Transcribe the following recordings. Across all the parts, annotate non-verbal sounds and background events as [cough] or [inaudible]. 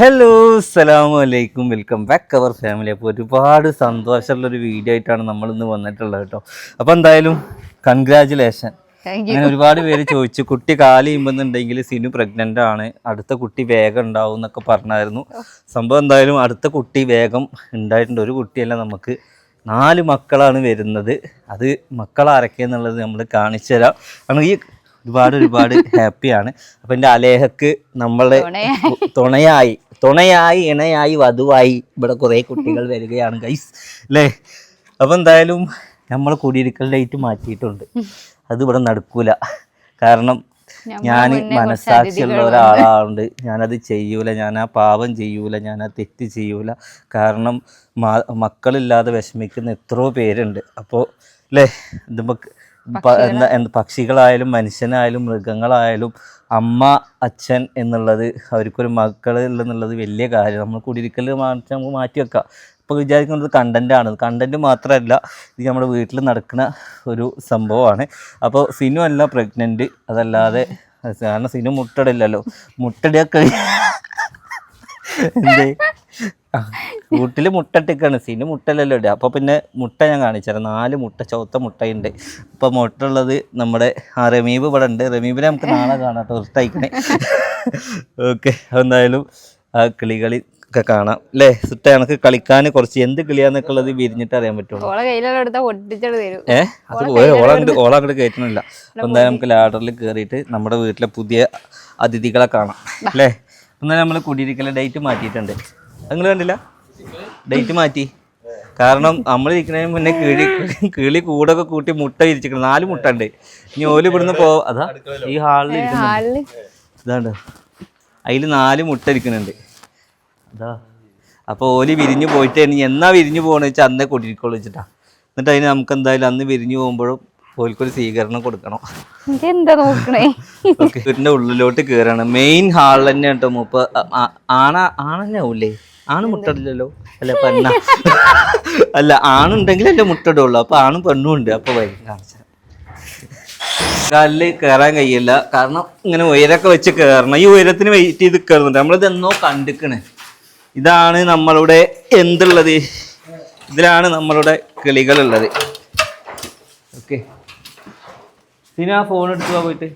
Hello അസ്സലാമു അലൈക്കും. Welcome back അവർ family അപ്പോൾ ഒരുപാട് സന്തോഷമുള്ളൊരു വീഡിയോ ആയിട്ടാണ് നമ്മൾ ഇന്ന് വന്നിട്ടുള്ളത് കേട്ടോ അപ്പോൾ എന്തായാലും കൺഗ്രാജുലേഷൻ അങ്ങനെ ഒരുപാട് പേര് ചോദിച്ചു. കുട്ടി കാൽ ചെയ്യുമ്പോന്നുണ്ടെങ്കിൽ സിനു പ്രഗ്നന്റ് ആണ്. അടുത്ത കുട്ടി വേഗം ഉണ്ടാവും എന്നൊക്കെ പറഞ്ഞായിരുന്നു. സംഭവം എന്തായാലും അടുത്ത കുട്ടി വേഗം ഉണ്ടായിട്ടുണ്ട്. ഒരു കുട്ടിയല്ല നമുക്ക്. നാല് മക്കളാണ് വരുന്നത്. അത് മക്കൾ ആരൊക്കെയെന്നുള്ളത് നമ്മൾ കാണിച്ചു തരാം കാരണം ഈ ഒരുപാട് ഒരുപാട് ഹാപ്പിയാണ് അപ്പം എന്റെ അലേഹക്ക് നമ്മളെ തുണയായി. തുണയായി. ഇണയായി വധുവായി. ഇവിടെ കുറേ കുട്ടികൾ വരികയാണ് ഗൈസ് അല്ലേ അപ്പം എന്തായാലും നമ്മൾ കുടിയിരിക്കൽ ഡേറ്റ് മാറ്റിയിട്ടുണ്ട്. അത് ഇവിടെ നടക്കൂല. കാരണം ഞാൻ മനസ്സാക്ഷിയുള്ള ഒരാളാണ്ട് ഞാനത് ചെയ്യൂല. ഞാൻ ആ പാപം ചെയ്യൂല. ഞാൻ ആ തെറ്റ് ചെയ്യൂല. കാരണം മക്കളില്ലാതെ വിഷമിക്കുന്ന എത്രയോ പേരുണ്ട്. അപ്പോൾ അല്ലേ ഇത് നമുക്ക് പക്ഷികളായാലും മനുഷ്യനായാലും മൃഗങ്ങളായാലും അമ്മ അച്ഛൻ എന്നുള്ളത് അവർക്കൊരു മക്കൾ എന്നുള്ളത് വലിയ കാര്യം. നമ്മൾ കുടിയിരിക്കൽ മാറ്റി നമുക്ക് മാറ്റി വെക്കാം. ഇപ്പോൾ വിചാരിക്കുന്നത് കണ്ടന്റാണ് ആണ്. കണ്ടന്റ് മാത്രമല്ല ഇത് നമ്മുടെ വീട്ടിൽ നടക്കുന്ന ഒരു സംഭവമാണ്. അപ്പോൾ സിനു അല്ല പ്രഗ്നന്റ് അതല്ലാതെ കാരണം സിനു മുട്ടടില്ലല്ലോ. മുട്ടടിയൊക്കെ [laughs] എന്തേ? വീട്ടിൽ മുട്ട ഇട്ടിക്കാണ് സീന് മുട്ടല്ലല്ലോ ഇടുക. അപ്പോൾ പിന്നെ മുട്ട ഞാൻ കാണിച്ചുതരാം. നാല് മുട്ട ചുവത്ത മുട്ടയുണ്ട്. ഇപ്പൊ മുട്ട ഉള്ളത് നമ്മുടെ ആ റമീബ് ഇവിടെ ഉണ്ട്. റമീബിനെ നമുക്ക് നാളെ കാണാം കേട്ടോ. ഇഷ്ടമായിക്കണേ ഓക്കെ എന്തായാലും ആ കിളികളി ഒക്കെ കാണാം. അല്ലേ? സുട്ട എനിക്ക് കളിക്കാൻ കുറച്ച് എന്ത് കിളിയാന്നൊക്കെ ഉള്ളത് വിരിഞ്ഞിട്ട് അറിയാൻ പറ്റുള്ളൂ. ഏഹ് അത് ഓളങ്ങോട്ട് ഓളങ്ങോട്ട് കയറ്റുന്നില്ല എന്തായാലും നമുക്ക് ലാഡറിൽ കയറിയിട്ട് നമ്മുടെ വീട്ടിലെ പുതിയ അതിഥികളെ കാണാം. അല്ലേ? എന്നാലും നമ്മൾ കുടിയിരിക്കലെ ഡേറ്റ് മാറ്റിയിട്ടുണ്ട്. നിങ്ങൾ കണ്ടില്ല? ഡേറ്റ് മാറ്റി. കാരണം നമ്മൾ ഇരിക്കുന്നതിന് മുന്നേ കിളി കിളി കൂടൊക്കെ കൂട്ടി മുട്ട വിരിച്ചിരിക്കണം നാല് മുട്ട ഉണ്ട്. ഇനി ഓൽ ഇവിടുന്ന് പോ അതാ ഈ ഹാളിൽ ഇരിക്കുന്നുണ്ട്. ഹാളിൽ? ഇതാണ്ട്? അതിൽ നാല് മുട്ട ഇരിക്കുന്നുണ്ട് അതാ. അപ്പോൾ ഓൽ വിരിഞ്ഞു പോയിട്ട് ഇനി എന്നാ വിരിഞ്ഞു പോകണമെന്ന് വെച്ചാൽ അന്നേ കൊണ്ടിരിക്കുള്ളൂ വെച്ചിട്ടാ. എന്നിട്ട് അതിന് നമുക്ക് എന്തായാലും അന്ന് വിരിഞ്ഞു പോകുമ്പോഴും ഓൽക്കൊരു സ്വീകരണം കൊടുക്കണം. എന്താ നോക്കണേ? ഉള്ളിലോട്ട് കയറാണ് മെയിൻ ഹാളിൽ തന്നെ കേട്ടോ മൂപ്പ ആണ ആണല്ലേ ആവൂലേ? ആണ് മുട്ടടില്ലല്ലോ അല്ല പെണ്ണ. അല്ല ആണുണ്ടെങ്കിലല്ലേ മുട്ടടുള്ളൂ. അപ്പൊ ആണും പെണ്ണും ഉണ്ട്. അപ്പൊ വൈകി കാണിച്ചു കാലിൽ കയറാൻ കഴിയില്ല. കാരണം ഇങ്ങനെ ഉയരൊക്കെ വെച്ച് കയറണം ഈ ഉയരത്തിന് വെയിറ്റ് ചെയ്ത് കയറുന്നുണ്ട് നമ്മളിത് എന്നോ കണ്ടിക്കണേ. ഇതാണ് നമ്മളുടെ എന്തുള്ളത്? ഇതിലാണ് നമ്മളുടെ കിളികളുള്ളത്. ഓക്കെ. സിന ആ ഫോൺ എടുത്തു പോയിട്ട്.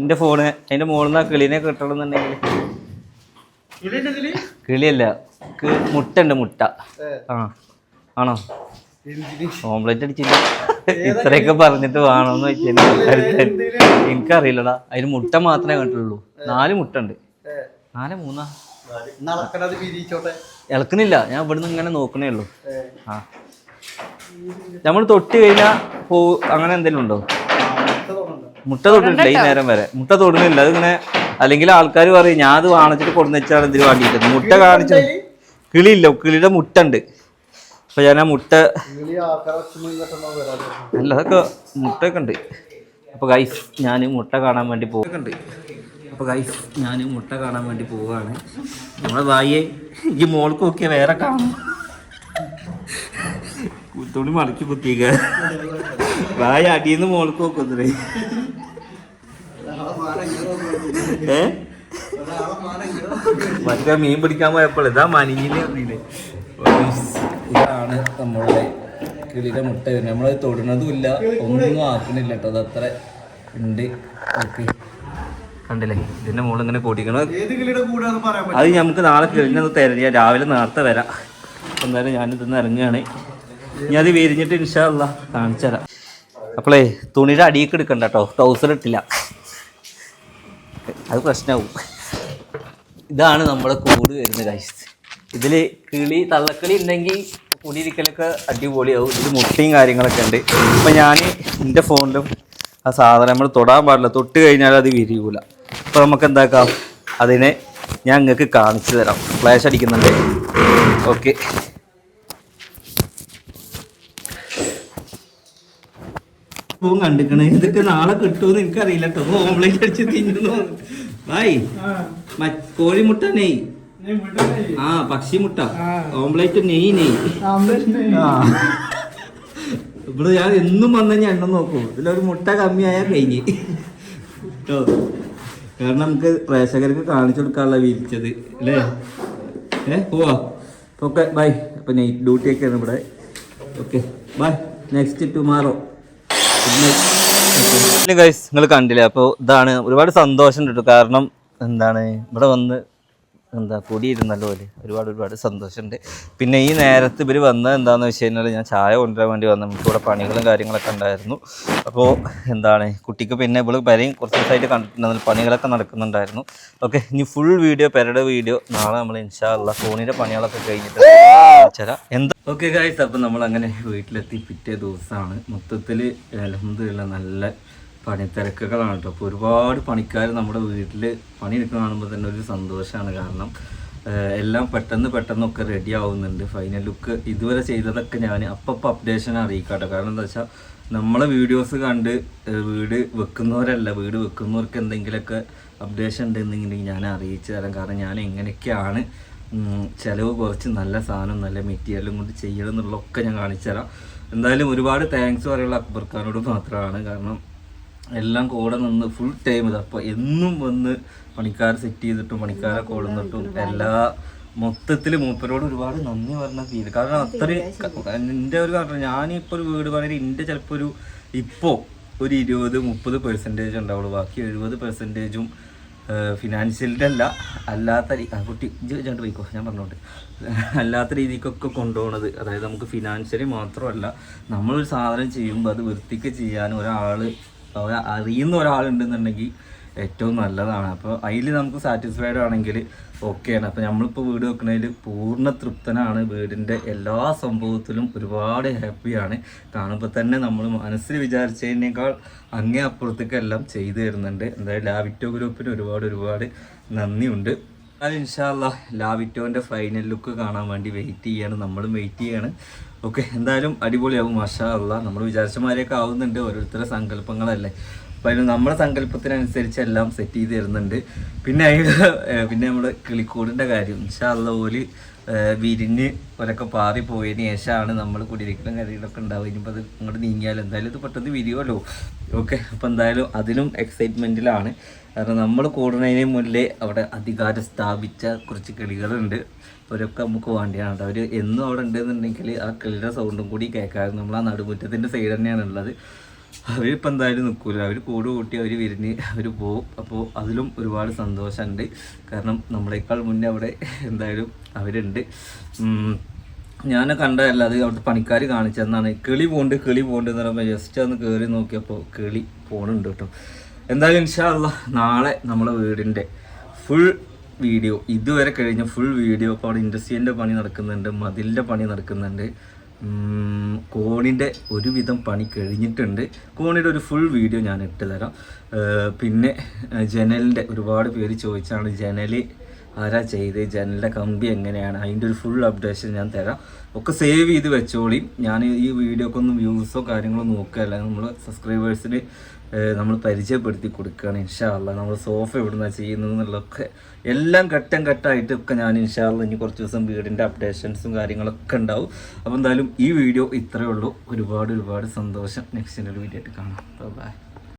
എന്റെ ഫോണ് അതിന്റെ മുകളിൽ നിന്ന് ആ കിളീനെ കിട്ടണമെന്നുണ്ടെങ്കിൽ കിളിയല്ല. മുട്ടണ്ട് മുട്ട. ഉണ്ട് മുട്ട ആ. ആണോ? ഓംലെറ്റ് അടിച്ചില്ല. ഇത്രയൊക്കെ പറഞ്ഞിട്ട് വേണോന്ന് വെച്ചാൽ എനിക്കറിയില്ലടാ. അതിന് മുട്ട മാത്രമേ കണ്ടിട്ടുള്ളൂ. നാല് മുട്ട ഉണ്ട് നാല് മൂന്നാ? ഇളക്കുന്നില്ല ഞാൻ ഇവിടുന്ന് ഇങ്ങനെ നോക്കണേ ഉള്ളൂ. ആ. നമ്മൾ തൊട്ട് കഴിഞ്ഞാൽ പോ അങ്ങനെ എന്തെങ്കിലും ഉണ്ടോ? മുട്ട തൊട്ടിട്ടില്ല ഈ നേരം വരെ. മുട്ട തൊടുന്നില്ല. അതിങ്ങനെ അല്ലെങ്കിൽ ആൾക്കാർ പറയും ഞാൻ അത് വാണിച്ചിട്ട് കൊടുന്ന് വെച്ചാണ് ഇതിന് വേണ്ടിയിട്ട്. മുട്ട കാണിച്ചു. കിളിയില്ല കിളിയുടെ മുട്ട ഉണ്ട് അപ്പൊ ഞാൻ ആ മുട്ട അല്ല അതൊക്കെ മുട്ടയൊക്കെ ഉണ്ട്. അപ്പൊ ഗൈസ് ഞാൻ മുട്ട കാണാൻ വേണ്ടി പോകുന്നുണ്ട് അപ്പൊ ഗൈസ് ഞാൻ മുട്ട കാണാൻ വേണ്ടി പോവുകയാണ് നമ്മളെ ഭായിയെ ഈ മോൾക്ക് നോക്കിയ വേറെ കാണും. തുണി മടക്കി കുത്തിക്ക ഭായ നിന്ന് മോൾക്ക് നോക്കുന്നേ ഏ? മറ്റേ മീൻ പിടിക്കാൻ പോയപ്പോൾ ഇതാ പറഞ്ഞില്ലേ. ഇതാണ് നമ്മളുടെ കിളിയുടെ മുട്ട നമ്മൾ തൊടുന്നതും ഇല്ല ഒന്നും ആക്കണില്ല കേട്ടോ. അത് അത്ര ഉണ്ട്. ഓക്കെ. കണ്ടില്ലേ? ഇതിന്റെ മുകളിൽ ഇങ്ങനെ കൂട്ടിക്കണോ അത് നമുക്ക് നാളെ കിളിനെ തരാം ഞാൻ രാവിലെ നേരത്തെ വരാം. എന്തായാലും ഞാനിതൊന്ന് ഇറങ്ങുകയാണ്. ഇനി അത് വിരിഞ്ഞിട്ട് ഇൻഷാല്ല കാണിച്ചു തരാം അപ്പോളേ തുണിയുടെ അടിയൊക്കെ എടുക്കണ്ട കേട്ടോ. ട്രൗസർ ഇട്ടില്ല. അത് പ്രശ്നമാവും ഇതാണ് നമ്മുടെ കൂട് വരുന്ന രാജ്യത്ത് ഇതിൽ കിളി തള്ളക്കിളി ഉണ്ടെങ്കിൽ കുടിയിരിക്കലൊക്കെ അടിപൊളിയാവും. ഇതിൽ മുട്ടയും കാര്യങ്ങളൊക്കെ ഉണ്ട് ഇപ്പം ഞാൻ എന്റെ ഫോണിലും ആ സാധനം നമ്മൾ തൊടാൻ പാടില്ല. തൊട്ട് കഴിഞ്ഞാൽ അത് വിരിയൂല. അപ്പോൾ നമുക്ക് എന്താക്കാം? അതിനെ ഞാൻ നിങ്ങൾക്ക് കാണിച്ചു തരാം. ഫ്ലാഷ് അടിക്കുന്നുണ്ട്. ഓക്കെ. പൂവും കണ്ടിക്കണേ. ഇതൊക്കെ നാളെ കിട്ടുമെന്ന് എനിക്കറിയില്ല കേട്ടോ ഓംലേറ്റ് അടിച്ച് തിന്നുന്നു. ഭായ് കോഴിമുട്ട നെയ് ആ പക്ഷി മുട്ട ഓംലേറ്റ് നെയ് നെയ് ഇവിടെ ഞാൻ എന്നും വന്ന ഞാൻ എണ്ണം നോക്കൂ. ഇതിലൊരു മുട്ട കമ്മിയായാൽ കഴിഞ്ഞ് കേട്ടോ കാരണം നമുക്ക് പ്രേക്ഷകർക്ക് കാണിച്ചു കൊടുക്കാനുള്ള വിരിച്ചത് അല്ലേ? ഏ പോവാ. ഓക്കെ ബൈ അപ്പൊ നൈറ്റ് ഡ്യൂട്ടി ഒക്കെയാണ് ഇവിടെ. Okay bye next tomorrow guys നിങ്ങൾ കണ്ടില്ലേ? അപ്പോൾ ഇതാണ് ഒരുപാട് സന്തോഷം കിട്ടും. കാരണം എന്താണ്? ഇവിടെ വന്ന് എന്താ കൂടിയിരുന്നല്ലോ പോലെ ഒരുപാട് ഒരുപാട് സന്തോഷമുണ്ട്. പിന്നെ ഈ നേരത്ത് ഇവർ വന്ന എന്താണെന്ന് വെച്ച് കഴിഞ്ഞാൽ ഞാൻ ചായ കൊണ്ടുവരാൻ വേണ്ടി വന്നു നമുക്ക് ഇവിടെ പണികളും കാര്യങ്ങളൊക്കെ ഉണ്ടായിരുന്നു. അപ്പോൾ എന്താണ് കുട്ടിക്ക് പിന്നെ ഇവിടെ പെരയും കുറച്ച് ദിവസമായിട്ട് കണ്ടിട്ടുണ്ടായിരുന്നു. പണികളൊക്കെ നടക്കുന്നുണ്ടായിരുന്നു. ഓക്കെ ഇനി ഫുൾ വീഡിയോ പെരയുടെ വീഡിയോ നാളെ നമ്മൾ ഇൻഷാല്ല ഫോണിന്റെ പണികളൊക്കെ കഴിഞ്ഞിട്ട് ചില എന്താ ഓക്കെ ഗായ്സ് അപ്പം നമ്മൾ അങ്ങനെ വീട്ടിലെത്തി. പിറ്റേ ദിവസമാണ് മൊത്തത്തിൽ അലഹമില്ല നല്ല പണിത്തിരക്കുകളാണ് കേട്ടോ. അപ്പോൾ ഒരുപാട് പണിക്കാർ നമ്മുടെ വീട്ടിൽ പണിയെടുക്കുന്ന കാണുമ്പോൾ തന്നെ ഒരു സന്തോഷമാണ് കാരണം എല്ലാം പെട്ടെന്ന് പെട്ടെന്നൊക്കെ റെഡി ആവുന്നുണ്ട്. ഫൈനൽ ലുക്ക് ഇതുവരെ ചെയ്തതൊക്കെ ഞാൻ അപ്പം അപ്ഡേഷൻ അറിയിക്കാട്ടോ. കാരണം എന്താ വെച്ചാൽ നമ്മളെ വീഡിയോസ് കണ്ട് വീട് വെക്കുന്നവരല്ല വീട് വെക്കുന്നവർക്ക് എന്തെങ്കിലുമൊക്കെ അപ്ഡേഷൻ ഉണ്ടെന്നുണ്ടെങ്കിൽ ഞാൻ അറിയിച്ചു തരാം. കാരണം ഞാൻ എങ്ങനെയൊക്കെയാണ് ചിലവ് ചെലവ് കുറച്ച് നല്ല സാധനം നല്ല മെറ്റീരിയലും കൊണ്ട് ചെയ്യണം എന്നുള്ളതൊക്കെ ഞാൻ കാണിച്ചു തരാം. എന്തായാലും ഒരുപാട് താങ്ക്സ് പറയുള്ള അക്ബർ ഖാനോട് മാത്രമാണ്. കാരണം എല്ലാം കൂടെ നിന്ന് ഫുൾ ടൈം ഇത്. അപ്പോൾ എന്നും വന്ന് പണിക്കാർ സെറ്റ് ചെയ്തിട്ടും പണിക്കാരെ കൊടുന്നിട്ടും എല്ലാ മൊത്തത്തിൽ മൂപ്പരോട് ഒരുപാട് നന്ദി പറഞ്ഞ ഫീൽ കാരണം അത്രയും എന്റെ ഒരു കാരണം ഞാനിപ്പോൾ ഒരു വീട് പറയുന്നത് എന്റെ ചിലപ്പോൾ ഒരു ഇപ്പോൾ ഒരു ഇരുപത് മുപ്പത് പെർസെന്റേജ് ഉണ്ടാവുള്ളൂ. ബാക്കി എഴുപത് പെർസെന്റേജും ഫിനാൻഷ്യലിന്റെ അല്ല അല്ലാത്ത കുട്ടി ചേട്ടൻ പോയിക്കോ. ഞാൻ പറഞ്ഞോട്ടെ അല്ലാത്ത രീതിക്കൊക്കെ കൊണ്ടുപോകണത് അതായത് നമുക്ക് ഫിനാൻഷ്യലി മാത്രമല്ല നമ്മളൊരു സാധനം ചെയ്യുമ്പോൾ അത് വൃത്തിക്ക് ചെയ്യാൻ ഒരാൾ അറിയുന്ന ഒരാളുണ്ടെന്നുണ്ടെങ്കിൽ ഏറ്റവും നല്ലതാണ്. അപ്പോൾ അതിൽ നമുക്ക് സാറ്റിസ്ഫൈഡ് ആണെങ്കിൽ ഓക്കെയാണ് അപ്പോൾ നമ്മളിപ്പോൾ വീട് വെക്കുന്നതിൽ പൂർണ തൃപ്തനാണ്. വീടിന്റെ എല്ലാ സംഭവത്തിലും ഒരുപാട് ഹാപ്പിയാണ് കാണുമ്പോൾ തന്നെ നമ്മൾ മനസ്സിൽ വിചാരിച്ചതിനേക്കാൾ അങ്ങേ അപ്പുറത്തേക്കെല്ലാം ചെയ്തു തരുന്നുണ്ട്. എന്തായാലും ലാവിറ്റോ ഗ്രൂപ്പിന് ഒരുപാട് ഒരുപാട് നന്ദിയുണ്ട്. അത് ഇൻഷാല്ല ലാവിറ്റോന്റെ ഫൈനൽ ലുക്ക് കാണാൻ വേണ്ടി വെയിറ്റ് ചെയ്യാണ്. നമ്മളും വെയിറ്റ് ചെയ്യാണ്. ഓക്കെ എന്തായാലും അടിപൊളിയാവും മഷാ നമ്മൾ വിചാരിച്ചമാരെയൊക്കെ ആവുന്നുണ്ട് ഓരോരുത്തരുടെ സങ്കല്പങ്ങളല്ലേ. അപ്പം അതിന് നമ്മുടെ സങ്കല്പത്തിനനുസരിച്ച് എല്ലാം സെറ്റ് ചെയ്ത് തരുന്നുണ്ട്. പിന്നെ അതിന് പിന്നെ നമ്മുടെ കിളിക്കോടിന്റെ കാര്യം. ഇൻഷാല്ല ഓൽ വിരിഞ്ഞ് ഒരൊക്കെ പാറി പോയതിന് ശേഷമാണ് നമ്മൾ കുടിയിരിക്കലും കാര്യങ്ങളൊക്കെ ഉണ്ടാവുക. ഇനിയിപ്പോൾ അത് ഇങ്ങോട്ട് നീങ്ങിയാൽ എന്തായാലും ഇത് പെട്ടെന്ന് വിരിയുമല്ലോ. ഓക്കെ അപ്പോൾ എന്തായാലും അതിലും എക്സൈറ്റ്മെന്റിലാണ് കാരണം നമ്മൾ കൂടുന്നതിന് മുന്നേ അവിടെ അധികാരം സ്ഥാപിച്ച കുറച്ച് കിളികളുണ്ട്. അവരൊക്കെ നമുക്ക് വേണ്ടിയാണ് അവർ എന്നും അവിടെ ഉണ്ടെന്നുണ്ടെങ്കിൽ ആ കിളിയുടെ സൗണ്ടും കൂടി കേൾക്കാറ് നമ്മൾ ആ നടുമുറ്റത്തിന്റെ സൈഡ് തന്നെയാണ് ഉള്ളത് അവരിപ്പോൾ എന്തായാലും നിൽക്കില്ല അവർ കൂട് കൂട്ടി അവർ വിരിഞ്ഞ് അവർ പോവും. അപ്പോൾ അതിലും ഒരുപാട് സന്തോഷമുണ്ട് കാരണം നമ്മളെക്കാൾ മുന്നേ അവിടെ എന്തായാലും അവരുണ്ട്. ഞാൻ കണ്ടതല്ല അത് അവിടുത്തെ പണിക്കാർ കാണിച്ചതെന്നാണ്. കിളി പോണ്ട് കിളി പോണ്ട് എന്ന് പറയുമ്പോൾ ജസ്റ്റ് ഒന്ന് കയറി നോക്കിയപ്പോൾ കിളി പോണുണ്ട് കേട്ടോ. എന്തായാലും ഇൻഷാല്ല നാളെ നമ്മളെ വീടിന്റെ ഫുൾ വീഡിയോ ഇതുവരെ കഴിഞ്ഞ ഫുൾ വീഡിയോ ഇപ്പോൾ അവിടെ ഇൻഡസ്ട്രീന്റെ പണി നടക്കുന്നുണ്ട് മതിലിന്റെ പണി നടക്കുന്നുണ്ട്. കോണിന്റെ ഒരുവിധം പണി കഴിഞ്ഞിട്ടുണ്ട്. കോണിയുടെ ഒരു ഫുൾ വീഡിയോ ഞാൻ ഇട്ട് തരാം പിന്നെ ജനലിന്റെ ഒരുപാട് പേര് ചോദിച്ചാണ് ജനൽ ആരാ ചെയ്ത്? ജനലിന്റെ കമ്പി എങ്ങനെയാണ്? അതിന്റെ ഒരു ഫുൾ അപ്ഡേഷൻ ഞാൻ തരാം. ഒക്കെ സേവ് ചെയ്ത് വെച്ചോളി. ഞാൻ ഈ വീഡിയോക്കൊന്നും വ്യൂസോ കാര്യങ്ങളോ നോക്കുകയല്ല നമ്മൾ സബ്സ്ക്രൈബേഴ്സിന് നമ്മൾ പരിചയപ്പെടുത്തി കൊടുക്കുകയാണ്. ഇൻഷാല്ല നമ്മൾ സോഫ എവിടുന്നാണ് ചെയ്യുന്നത് എന്നുള്ളതൊക്കെ എല്ലാം ഘട്ടം ഘട്ടമായിട്ട് ഒക്കെ ഞാൻ ഇൻഷാല്ല ഇനി കുറച്ച് ദിവസം വീടിന്റെ അപ്ഡേഷൻസും കാര്യങ്ങളൊക്കെ ഉണ്ടാവും. അപ്പോൾ എന്തായാലും ഈ വീഡിയോ ഇത്രയേ ഉള്ളൂ. ഒരുപാട് ഒരുപാട് സന്തോഷം. നെക്സ്റ്റ് വീഡിയോ ആയിട്ട് കാണാം. ബൈ